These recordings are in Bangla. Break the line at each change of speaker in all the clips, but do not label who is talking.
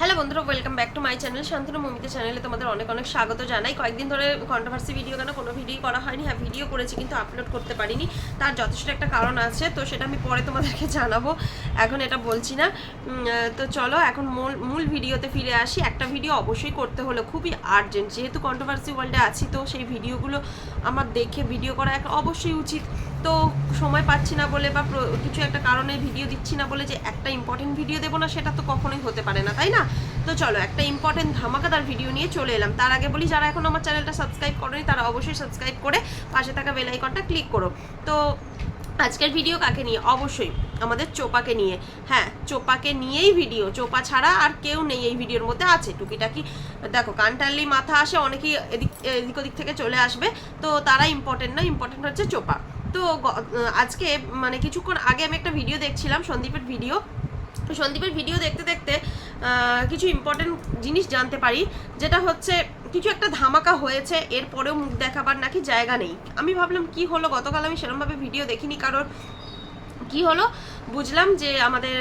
হ্যালো বন্ধুরা welcome back to my channel Shantanu Mamita চ্যানেলে তোমাদের অনেক অনেক স্বাগত জানাই। কয়েকদিন ধরে কন্ট্রোভার্সি ভিডিও কেন কোনো ভিডিও করা হয়নি। হ্যাঁ ভিডিও করেছি কিন্তু আপলোড করতে পারিনি। তার যথেষ্ট একটা কারণ আছে, তো সেটা আমি পরে তোমাদেরকে জানাব। এখন এটা বলছি না। তো চলো, এখন মূল মূল ভিডিওতে ফিরে আসি। একটা ভিডিও অবশ্যই করতে হলো, খুবই আর্জেন্ট যেহেতু কন্ট্রোভার্সি ওয়ার্ল্ডে আছি, তো সেই ভিডিওগুলো আমার দেখে ভিডিও করা এক অবশ্যই উচিত। তো সময় পাচ্ছি না বলে বা কিছু একটা কারণে ভিডিও দিচ্ছি না বলে যে একটা ইম্পর্টেন্ট ভিডিও দেবো না, সেটা তো কখনোই হতে পারে না, তাই না? তো চলো, একটা ইম্পর্টেন্ট ধামাকাদার ভিডিও নিয়ে চলে এলাম। তার আগে বলি, যারা এখন আমার চ্যানেলটা সাবস্ক্রাইব করেনি, তারা অবশ্যই সাবস্ক্রাইব করে পাশে থাকা বেল আইকনটা ক্লিক করো। তো আজকের ভিডিও কাকে নিয়ে? অবশ্যই আমাদের চোপাকে নিয়ে। হ্যাঁ চোপাকে নিয়েই ভিডিও চোপা ছাড়া আর কেউ নেই এই ভিডিওর মধ্যে আছে। টুকিটাকি, দেখো কানটানলি মাথা আসে, অনেকেই এদিক এদিক ওদিক থেকে চলে আসবে। তো তারা ইম্পর্টেন্ট না ইম্পর্টেন্ট হচ্ছে চোপা। তো আজকে মানে কিছুক্ষণ আগে আমি একটা ভিডিও দেখছিলাম, সন্দীপের ভিডিও সন্দীপের ভিডিও দেখতে দেখতে কিছু ইম্পর্টেন্ট জিনিস জানতে পারি, যেটা হচ্ছে কিছু একটা ধামাকা হয়েছে, এরপরেও মুখ দেখাবার নাকি জায়গা নেই। আমি ভাবলাম কি হলো, গতকাল আমি সেরকমভাবে ভিডিও দেখিনি, কারণ কি হলো? বুঝলাম যে আমাদের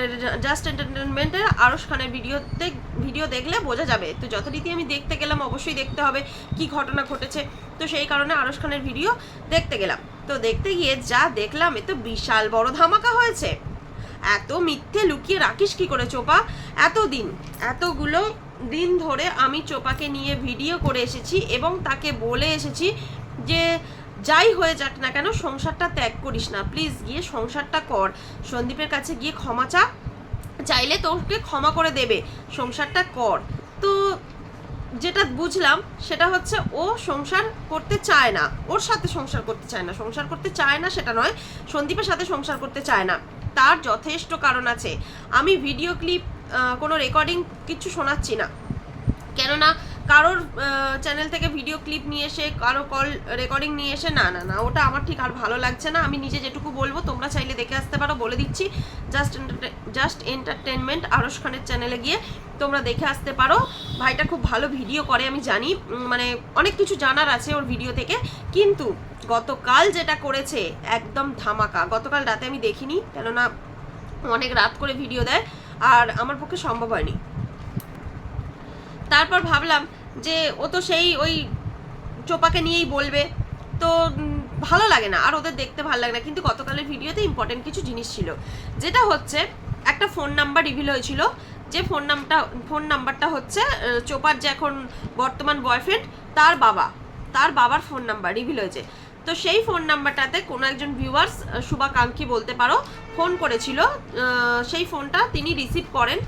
জাস্ট এন্টারটেনমেন্টের আরশ খানের ভিডিওতে ভিডিও দেখলে বোঝা যাবে। তো যথারীতি আমি দেখতে গেলাম, অবশ্যই দেখতে হবে কি ঘটনা ঘটেছে। তো সেই কারণে আরশ খানের ভিডিও দেখতে গেলাম। তো দেখতে গিয়ে যা দেখলাম, এ তো বিশাল বড় ধামাকা হয়েছে। এত মিথ্যে লুকিয়ে রাখিস কি করে চোপা? এত দিন এতগুলো দিন ধরে আমি চোপাকে নিয়ে ভিডিও করে এসেছি এবং তাকে বলে এসেছি যে যাই হয়ে যাক না কেন, সংসারটা ত্যাগ করিস না। প্লিজ গিয়ে সংসারটা কর। সন্দীপের কাছে গিয়ে ক্ষমা চা। চাইলে তোকে ক্ষমা করে দেবে, সংসারটা কর। তো যেটা বুঝলাম, সেটা হচ্ছে ও সংসার করতে চায় না, ওর সাথে সংসার করতে চায় না। সংসার করতে চায় না সেটা নয়, সন্দীপের সাথে সংসার করতে চায় না। তার যথেষ্ট কারণ আছে। আমি ভিডিও ক্লিপ কোনো রেকর্ডিং কিছু শোনাচ্ছি না। কেননা কারোর চ্যানেল থেকে ভিডিও ক্লিপ নিয়ে এসে, কারও কল রেকর্ডিং নিয়ে এসে, না না না, ওটা আমার ঠিক আর ভালো লাগছে না। আমি নিজে যেটুকু বলব, তোমরা চাইলে দেখে আসতে পারো, বলে দিচ্ছি। জাস্ট জাস্ট এন্টারটেনমেন্ট আরশ খানের চ্যানেলে গিয়ে তোমরা দেখে আসতে পারো। ভাইটা খুব ভালো ভিডিও করে, আমি জানি মানে অনেক কিছু জানার আছে ওর ভিডিও থেকে। কিন্তু গতকাল যেটা করেছে, একদম ধামাকা। গতকাল রাতে আমি দেখিনি, কেননা অনেক রাত করে ভিডিও দেয়, আর আমার পক্ষে সম্ভব হয়নি। তারপর ভাবলাম যে ও তো সেই ওই চোপাকে নিয়েই বলবে। তো ভালো লাগে না। আর ওদের দেখতে ভালো লাগে না। কিন্তু গতকালের ভিডিওতে ইম্পর্টেন্ট কিছু জিনিস ছিল। যেটা হচ্ছে, একটা ফোন নাম্বার রিভিল হয়েছিল। যে ফোন নামটা ফোন নাম্বারটা হচ্ছে চোপার যে এখন বর্তমান বয়ফ্রেন্ড তার বাবা। তার বাবার ফোন নাম্বার রিভিল হয়েছে। তো সেই ফোন নাম্বারটাতে কোনো একজন ভিউয়ার্স শুভাকাঙ্ক্ষী বলতে পারো ফোন করেছিল। সেই ফোনটা তিনি রিসিভ করেন।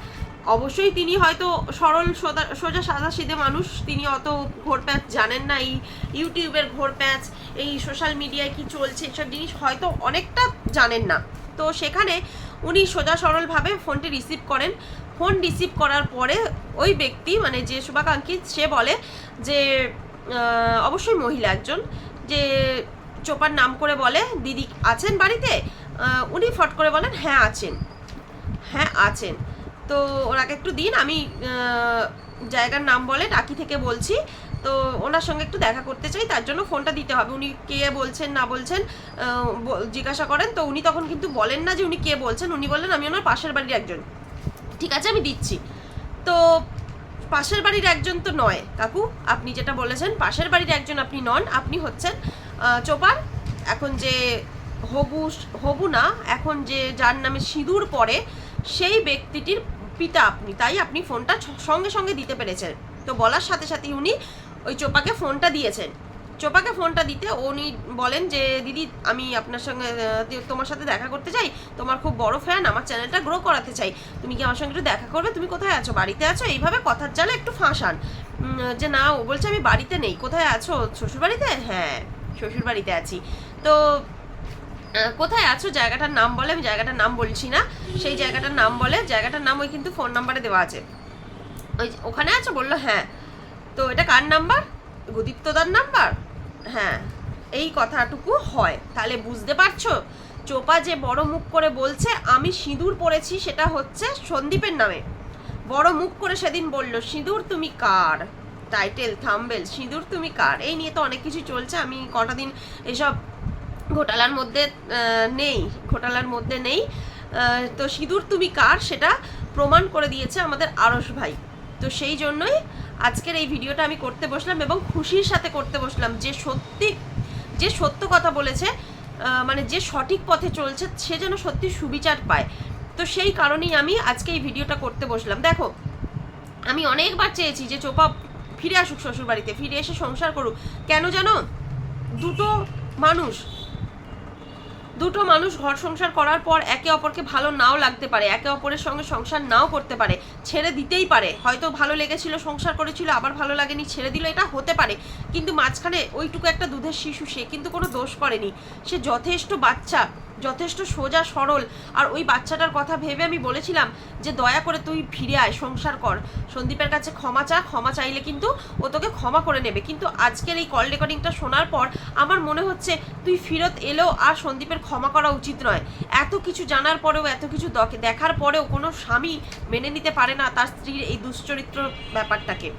অবশ্যই তিনি হয়তো সরল সোজা সোজা সাদা সিধে মানুষ। তিনি অত ঘোর প্যাঁচ জানেন না। এই ইউটিউবের ঘোর প্যাঁচ, এই সোশ্যাল মিডিয়ায় কি চলছে এসব জিনিস হয়তো অনেকটা জানেন না। তো সেখানে উনি সোজা সরলভাবে ফোনটি রিসিভ করেন। ফোন রিসিভ করার পরে ওই ব্যক্তি মানে যে শুভাকাঙ্ক্ষী, সে বলে যে অবশ্যই মহিলা একজন, যে চোপার নাম করে বলে, দিদি আছেন বাড়িতে? উনি ফট করে বলেন হ্যাঁ আছেন। হ্যাঁ আছেন। তো ওনাকে একটু দিন, আমি জায়গার নাম বলে টাকি থেকে বলছি। তো ওনার সঙ্গে একটু দেখা করতে চাই, তার জন্য ফোনটা দিতে হবে। উনি কে বলছেন, না বলছেন জিজ্ঞাসা করেন। তো উনি তখন কিন্তু বলেন না যে উনি কে বলছেন। উনি বললেন, আমি ওনার পাশের বাড়ির একজন। ঠিক আছে, আমি দিচ্ছি। তো পাশের বাড়ির একজন তো নয়, কাকু। আপনি যেটা বলেছেন, পাশের বাড়ির একজন আপনি নন, আপনি হচ্ছেন চোপার। এখন যে হবু হবু না, এখন যে যার নামে সিঁদুর পড়ে সেই ব্যক্তিটির পিতা আপনি, তাই আপনি ফোনটা সঙ্গে সঙ্গে দিতে পেরেছেন। তো বলার সাথে সাথে উনি ওই চোপাকে ফোনটা দিয়েছেন। চোপাকে ফোনটা দিতে উনি বলেন যে, দিদি, আমি আপনার সঙ্গে তোমার সাথে দেখা করতে চাই। তোমার খুব বড় ফ্যান আমার চ্যানেলটা গ্রো করাতে চাই। তুমি কি আমার সঙ্গে একটু দেখা করবে? তুমি কোথায় আছো? বাড়িতে আছো? এইভাবে কথার জালে একটু ফাঁসান। যে, না, ও বলছে আমি বাড়িতে নেই। কোথায় আছো? শ্বশুর বাড়িতে হ্যাঁ শ্বশুর বাড়িতে আছি। তো কোথায় আছো? জায়গাটার নাম বলে, আমি জায়গাটার নাম বলছি না। সেই জায়গাটার নাম বলে, জায়গাটার নাম ওই কিন্তু ফোন নাম্বারে দেওয়া আছে। ওই ওখানে আছো? বলল হ্যাঁ। তো এটা কার নাম্বার? গুদীপ্তদার নাম্বার? হ্যাঁ এই কথাটুকু হয়। তাহলে বুঝতে পারছ? চোপা যে বড় মুখ করে বলছে, আমি সিঁদুর পরেছি, সেটা হচ্ছে সন্দীপের নামে। বড় মুখ করে সেদিন বলল, সিঁদুর তুমি কার? টাইটেল থাম্বেল সিঁদুর তুমি কার? এই নিয়ে তো অনেক কিছু চলছে। আমি কটা দিন এসব ঘোটালার মধ্যে নেই, ঘোটালার মধ্যে নেই। তো সিঁদুর তুমি কার সেটা প্রমাণ করে দিয়েছে আমাদের আরস ভাই। তো সেই জন্যই আজকের এই ভিডিওটা আমি করতে বসলাম এবং খুশির সাথে করতে বসলাম। যে সত্যি, যে সত্য কথা বলেছে মানে যে সঠিক পথে চলছে, সে যেন সত্যি সুবিচার পায়। তো সেই কারণেই আমি আজকে এই ভিডিওটা করতে বসলাম। দেখো, আমি অনেকবার চেয়েছি যে চোপা ফিরে আসুক শ্বশুর বাড়িতে ফিরে এসে সংসার করুক। কেন জানো? দুটো মানুষ দুটো মানুষ ঘর সংসার করার পর একে অপরকে ভালো নাও লাগতে পারে, একে অপরের সঙ্গে সংসার নাও করতে পারে, ছেড়ে দিতেই পারে। হয়তো ভালো লেগেছিল, সংসার করেছিল, আবার ভালো লাগেনি, ছেড়ে দিল, এটা হতে পারে। কিন্তু মাঝখানে ওইটুকু একটা দুধের শিশু, সে কিন্তু কোনো দোষ করেনি। সে যথেষ্ট বাচ্চা যথেষ্ট সোজা, সরল। আর ওই বাচ্চাটার কথা ভেবে আমি বলেছিলাম যে, দয়া করে তুই ফিরে আয়, সংসার কর। সন্দীপের কাছে ক্ষমা চা, ক্ষমা চাইলে কিন্তু ও তোকে ক্ষমা করে নেবে। কিন্তু আজকের এই কল রেকর্ডিংটা শোনার পর আমার মনে হচ্ছে তুই ফিরত এলেও আর সন্দীপের ক্ষমা করা উচিত নয়। এত কিছু জানার পরেও, এত কিছু দেখার পরেও কোনো স্বামী মেনে নিতে পারে না তার স্ত্রীর এই দুশ্চরিত্র ব্যাপারটাকে।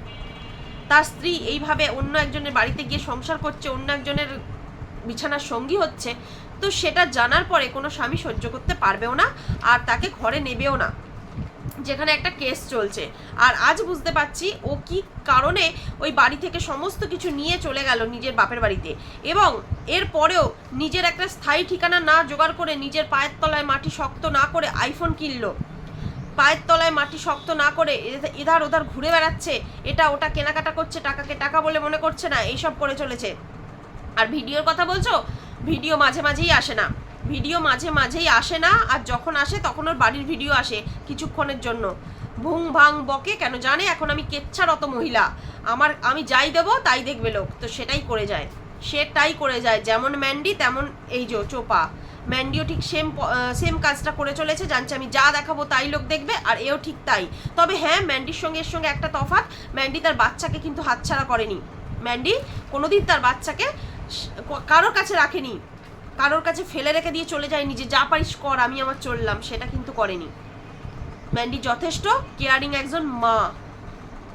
তার স্ত্রী এইভাবে অন্য একজনের বাড়িতে গিয়ে সংসার করছে, অন্য একজনের বিছানার সঙ্গী হচ্ছে তো সেটা জানার পরে কোনো স্বামী সহ্য করতে পারবেও না আর তাকে ঘরে নেবেও না। যেখানে একটা কেস চলছে। আর আজ বুঝতে পারছি ও কি কারণে ওই বাড়ি থেকে সমস্ত কিছু নিয়ে চলে গেল নিজের বাপের বাড়িতে। এবং এর পরেও নিজের একটা স্থায়ী ঠিকানা না জোগাড় করে নিজের পায়ের তলায় মাটি শক্ত না করে আইফোন কিনলো। পায়ের তলায় মাটি শক্ত না করে এধার ওধার ঘুরে বেড়াচ্ছে, এটা ওটা কেনাকাটা করছে, টাকাকে টাকা বলে মনে করছে না, এইসব করে চলেছে। আর ভিডিওর কথা বলছো? ভিডিও মাঝে মাঝেই আসে না। ভিডিও মাঝে মাঝেই আসে না, আর যখন আসে তখন ওর বাড়ির ভিডিও আসে কিছুক্ষণের জন্য। ভুং ভাং বকে, কেন জানে? এখন আমি কেচ্ছারত মহিলা। আমার, আমি যাই দেবো, তাই দেখবে লোক। তো সেটাই করে যায়। সেটাই করে যায়। যেমন ম্যান্ডি, তেমন এই যে চোপা। ম্যান্ডিও ঠিক সেম সেম কাজটা করে চলেছে। জানছে আমি যা দেখাবো তাই লোক দেখবে, আর এও ঠিক তাই। তবে হ্যাঁ ম্যান্ডির সঙ্গে এর সঙ্গে একটা তফাৎ। ম্যান্ডি তার বাচ্চাকে কিন্তু হাতছাড়া করেনি। ম্যান্ডি কোনোদিন তার বাচ্চাকে কারোর কাছে রাখেনি। কারোর কাছে ফেলে রেখে দিয়ে চলে যায়নি যে যা পারিস কর, আমি আমার চললাম। সেটা কিন্তু করেনি। ম্যান্ডি যথেষ্ট, কেয়ারিং একজন মা।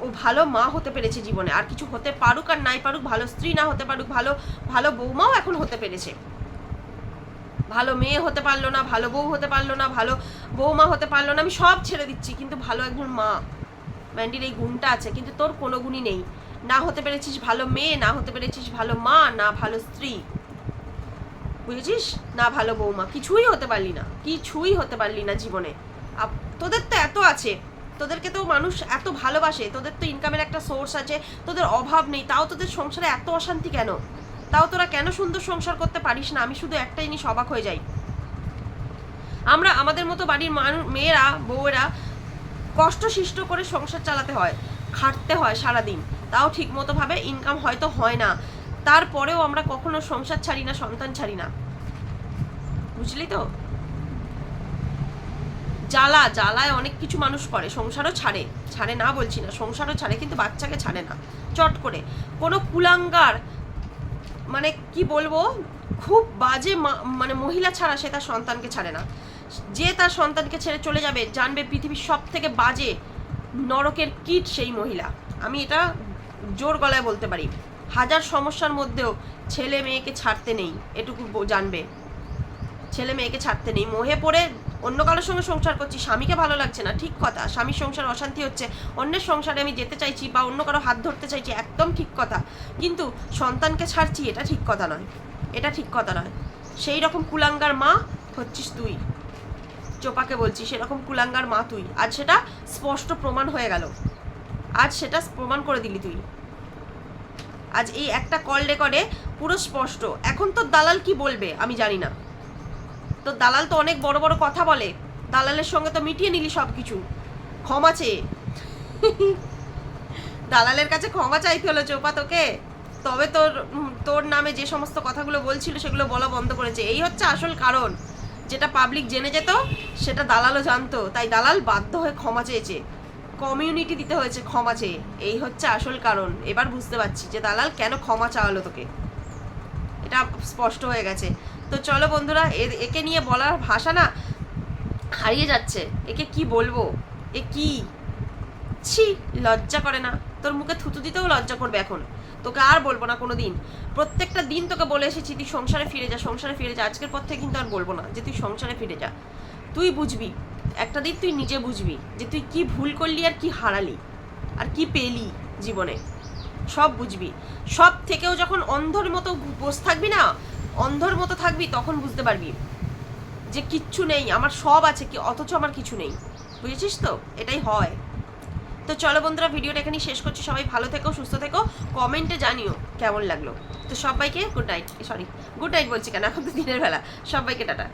ও ভালো মা হতে পেরেছে জীবনে। আর কিছু হতে পারুক আর নাই পারুক, ভালো স্ত্রী না হতে পারুক, ভালো ভালো বৌমাও এখন হতে পেরেছে। ভালো মেয়ে হতে পারল না, ভালো বউ হতে পারল না, ভালো বৌমা হতে পারল না, আমি সব ছেড়ে দিচ্ছি, কিন্তু ভালো একজন মা। ম্যান্ডির এই গুণটা আছে, কিন্তু তোর কোনো গুণই নেই। না হতে পেরেছিস ভালো মেয়ে, না হতে পেরেছিস ভালো মা, না ভালো স্ত্রী। বুঝেছিস? না ভালো বৌমা। কিছুই হতে পারলি না। কিছুই হতে পারলি না জীবনে। তোদের তো এত আছে। তোদেরকে তো মানুষ এত ভালোবাসে। তোদের তো ইনকামের একটা সোর্স আছে। তোদের অভাব নেই। তাও তোদের সংসারে এত অশান্তি কেন? তাও তোরা কেন সুন্দর সংসার করতে পারিস না? আমি শুধু একটা জিনিস অবাক হয়ে যাই। আমরা, আমাদের মতো বাড়ির মানুষ মেয়েরা, বউয়েরা কষ্ট সৃষ্ট করে সংসার চালাতে হয়। খাটতে হয় সারাদিন। তাও ঠিক মতো ভাবে ইনকাম হয়তো হয় না। তারপরেও আমরা কখনো সংসার ছাড়ি না, সন্তান ছাড়ি না। বুঝলি তো? জ্বালা, জ্বালায় অনেক কিছু মানুষ করে, সংসারও ছাড়ে। ছাড়ে না বলছি না, সংসারও ছাড়ে, কিন্তু বাচ্চাকে ছাড়ে না। চট করে। কোনো কুলাঙ্গার মানে কি বলব, খুব বাজে মানে মহিলা ছাড়া সে তার সন্তানকে ছাড়ে না। যে তার সন্তানকে ছেড়ে চলে যাবে, জানবে পৃথিবীর সব থেকে বাজে নরকের কীট সেই মহিলা। আমি এটা জোর গলায় বলতে পারি। হাজার সমস্যার মধ্যেও ছেলে মেয়েকে ছাড়তে নেই, এটুকু জানবে। ছেলে মেয়েকে ছাড়তে নেই, মোহে পড়ে অন্য কারোর সঙ্গে সংসার করছি, স্বামীকে ভালো লাগছে না, ঠিক কথা। স্বামীর সংসার অশান্তি হচ্ছে, অন্যের সংসারে আমি যেতে চাইছি বা অন্য কারও হাত ধরতে চাইছি, একদম ঠিক কথা। কিন্তু সন্তানকে ছাড়ছি, এটা ঠিক কথা নয়। এটা ঠিক কথা নয়। সেই রকম কুলাঙ্গার মা হচ্ছিস তুই। চোপাকে বলছি, সেরকম কুলাঙ্গার মা তুই। আর সেটা স্পষ্ট প্রমাণ হয়ে গেল। আজ সেটা প্রমাণ করে দিলি তুই। আজ এই একটা কল রেকর্ডে পুরো স্পষ্ট। এখন তোর দালাল কি বলবে আমি জানি না। তো দালাল তো অনেক বড় বড় কথা বলে। দালালের সঙ্গে তো মিটিয়ে নিলি সব কিছু ক্ষমা চেয়ে। দালালের কাছে ক্ষমা চাইতে হলো চোপা তোকে। তবে তোর তোর নামে যে সমস্ত কথাগুলো বলছিল সেগুলো বলা বন্ধ করেছে। এই হচ্ছে আসল কারণ। যেটা পাবলিক জেনে যেত, সেটা দালালও জানতো। তাই দালাল বাধ্য হয়ে ক্ষমা চেয়েছে। কমিউনিটি দিতে হয়েছে ক্ষমা চেয়ে। এই হচ্ছে আসল কারণ। এবার বুঝতে পারছি যে দালাল কেন ক্ষমা চাওয়ালো তোকে। এটা স্পষ্ট হয়ে গেছে। তো চলো বন্ধুরা একে নিয়ে বলার ভাষা না হারিয়ে যাচ্ছে। একে কি বলব? এ কি? ছি, লজ্জা করে না। তোর মুখে থুতু দিতেও লজ্জা করবে এখন। তোকে আর বলব না কোনো দিন প্রত্যেকটা দিন তোকে বলে এসেছি, তুই সংসারে ফিরে যা, সংসারে ফিরে যা। আজকের পর থেকে কিন্তু আর বলব না যে তুই সংসারে ফিরে যা। তুই বুঝবি একটা দিক তুই নিজে বুঝবি যে তুই কি ভুল করলি আর কি হারালি, আর কি পেলি জীবনে। সব বুঝবি। সব থেকেও যখন অন্ধর মতো বসে থাকবি না, অন্ধর মতো থাকবি, তখন বুঝতে পারবি যে কিচ্ছু নেই, আমার সব আছে কি, অথচ আমার কিছু নেই। বুঝেছিস তো? এটাই হয়। তো চলো বন্ধুরা, ভিডিওটা এখানেই শেষ করছি। সবাই ভালো থেকো, সুস্থ থেকো। কমেন্টে জানিও কেমন লাগল। তো সবাইকে good night sorry good night বলছি কেন? এখন তো দিনের বেলা। সবাইকে টাটা।